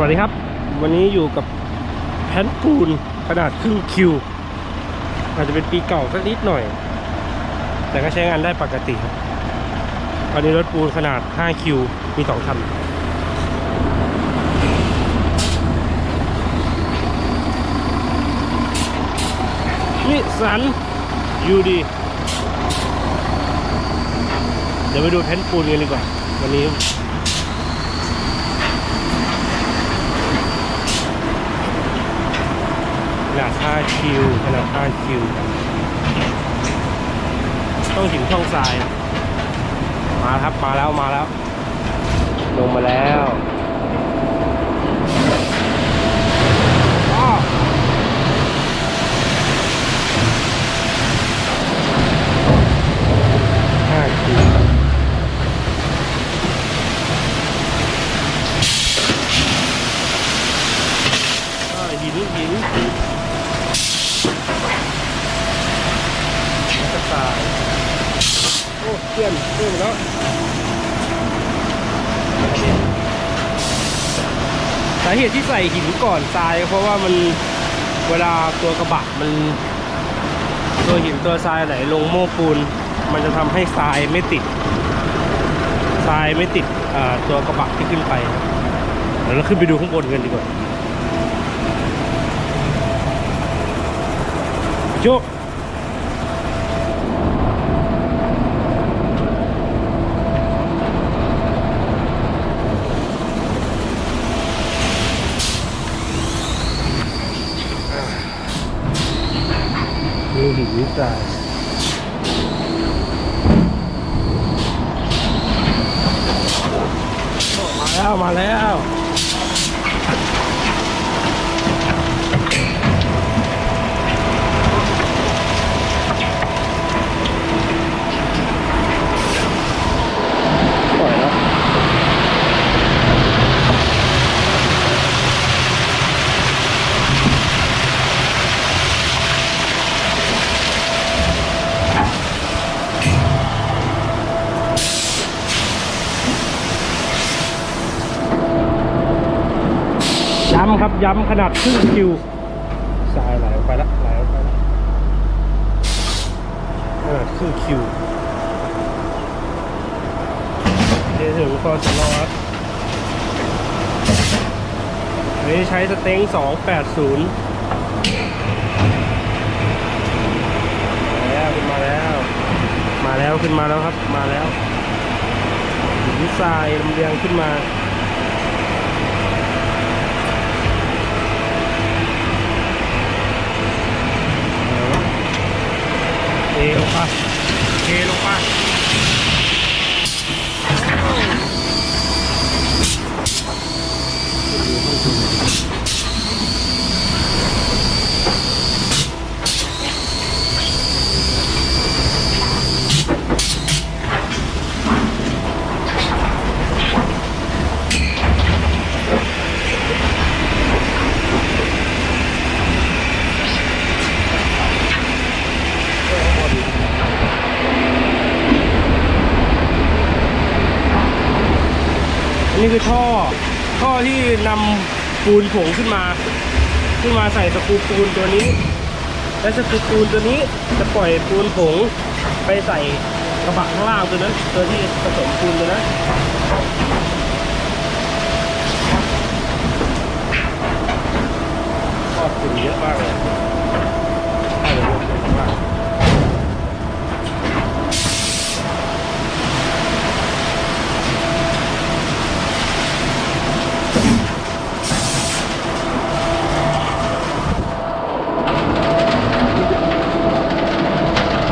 วัสดีครับ วันนี้อยู่กับแผ่นปูนขนาดครึ่งคิว อาจจะเป็นปีเก่าสักนิดหน่อย แต่ก็ใช้งานได้ปกติครับวันนี้รถปูนขนาด 5 คิว มีสองคันนิสันยูดี เดี๋ยวไปดูแผ่นปูนกันดีกว่า วันนี้ นาด5คิวขนาด5คิว ต้องถึงช่องทราย มาครับ มาแล้ว มาแล้ว ลงมาแล้วอ้อห้าคิว อ่าหินหินแล้วก็ตาย โอ้เพื่อนเพื่อนแล้ว สาเหตุที่ใส่หินก่อนทราย เพราะว่ามันเวลาตัวกระบะมัน ตัวหินตัวทรายไหลลงโม้ปูน มันจะทำให้ทรายไม่ติดทรายไม่ติดตัวกระบะที่ขึ้นไปเดี๋ยวเราขึ้นไปดูข้างบนกันดีกว่าโย กดูหินทรายมาแล้ว มาแล้วำครับย้ำขนาดครึ่งคิวสายไหลออกไปแล้วไหลออกไปแล้วขนาดครึ่งคิวเดี๋ยวถึงคอสลอครับอันนี้ใช้สเต็ง280แล้วขึ้นมาแล้ว มาแล้วขึ้นมาแล้วครับมาแล้วหินทรายลำเลียงขึ้นมา เทลง นี้คือท่อ ท่อที่นำปูนผงขึ้นมา ขึ้นมาใส่สกูปูนตัวนี้ และสกูปูนตัวนี้จะปล่อยปูนผงไปใส่กระบะข้างล่างตัวนั้น ตัวที่ผสมปูนตัวนั้นทอดฝุ่นเยอะมากเลยใช่เลยเยอะมาก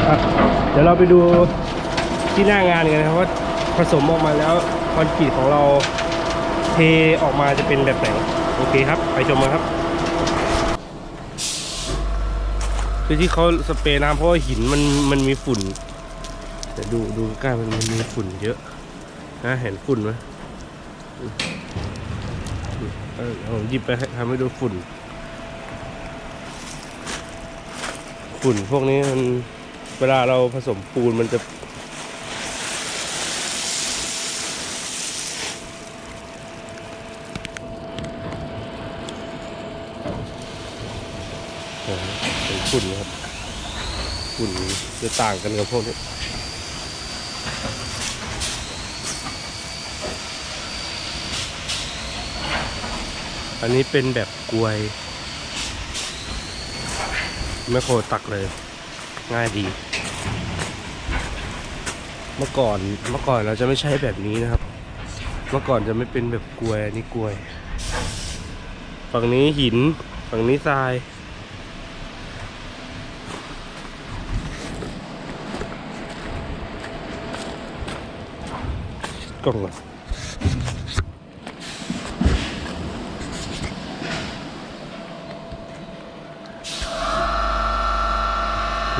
อะ เดี๋ยวเราไปดูที่หน้างานกันนะครับว่าผสมออกมาแล้วคอนกรีตของเราเทออกมาจะเป็นแบบไหนโอเคครับ ไปชมกันครับคือที่เขาสเปรย์น้ำเพราะว่าหินมันมันมีฝุ่นเดี๋ยวดูดูใกล้มันมันมีฝุ่นเยอะนะเห็นฝุ่นไหมเออเอาหยิบไปให้ทำให้ดูฝุ่น ฝุ่นพวกนี้มัน เวลาเราผสมปูนมันจะ เป็นขุ่นนะครับขุ่นจะต่างกันกับพวกนี้อันนี้เป็นแบบกลวยไม่โคตรตักเลย ง่ายดี เมื่อก่อนเมื่อก่อนเราจะไม่ใช้แบบนี้นะครับ เมื่อก่อนจะไม่เป็นแบบกลวยนนี้กลวย ฝั่งนี้หิน ฝั่งนี้ทรายกล่องก่อ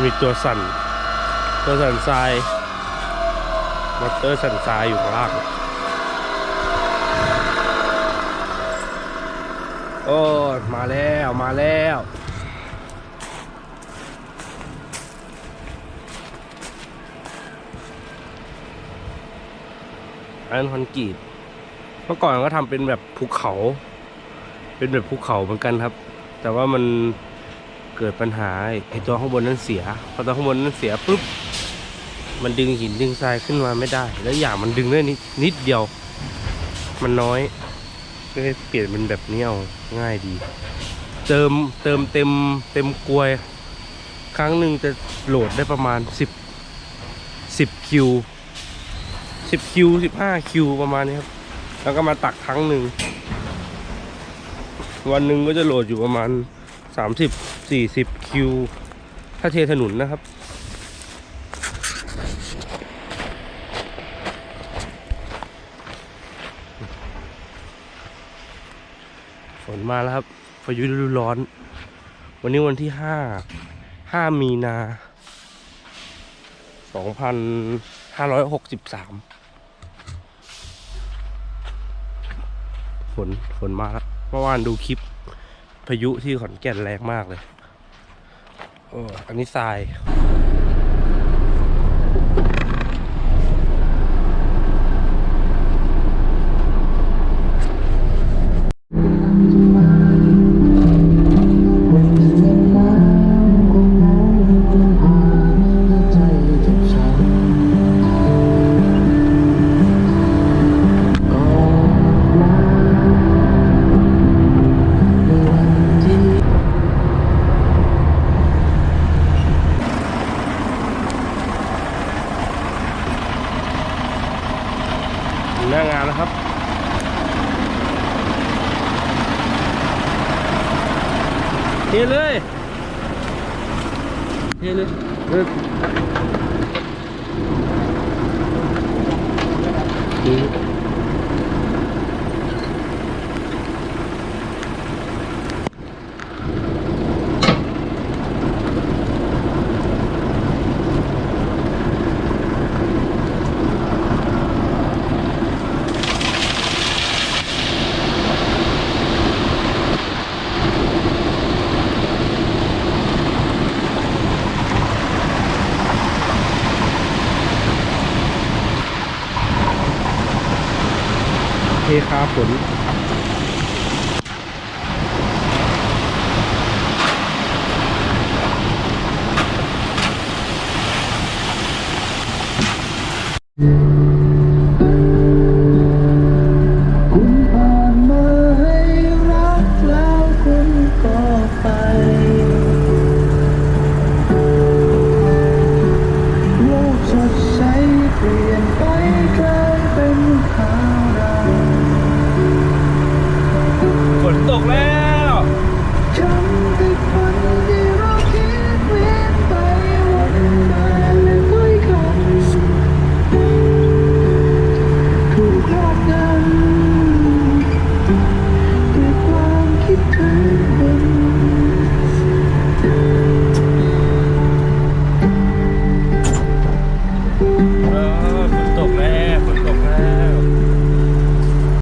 มีตัวสั่น ตัวสั่นทรายมอเตอร์สั่นทรายอยู่ข้างล่างโอ้มาแล้วมาแล้วอันนั้นคอนกรีตเมื่อก่อนก็ทำเป็นแบบภูเขา เป็นแบบภูเขาเหมือนกันครับ แต่ว่ามัน เกิดปัญหาไอตัวข้างบนนั้นเสียพอตัวข้างบนนั้นเสียปุ๊บมันดึงหินดึงทรายขึ้นมาไม่ได้ แล้วอย่างมันดึงได้นิดนิดเดียว มันน้อยก็เลยเปลี่ยนเป็นแบบนี้เอาง่ายดี เติมเติมเต็มเต็มกลวย ครั้งหนึ่งจะโหลดได้ประมาณสิบสิบคิวสิบคิวสิบห้าคิวประมาณนี้ครับ แล้วก็มาตักครั้งหนึ่งวันหนึ่งก็จะโหลดอยู่ประมาณ สามสิบสี่สิบคิว ถ้าเทถนนนะครับ ฝนมาแล้วครับพายุฤดูร้อน วันนี้วันที่ห้าห้ามีนาสองพันห้าร้อยหกสิบสามฝนฝนมาแล้วเมื่อวานดูคลิป พายุที่ขอนแก่นแรงมากเลยโอ้อันนี้ทราย เทเลยเทเลยเออ เทเทคาฝน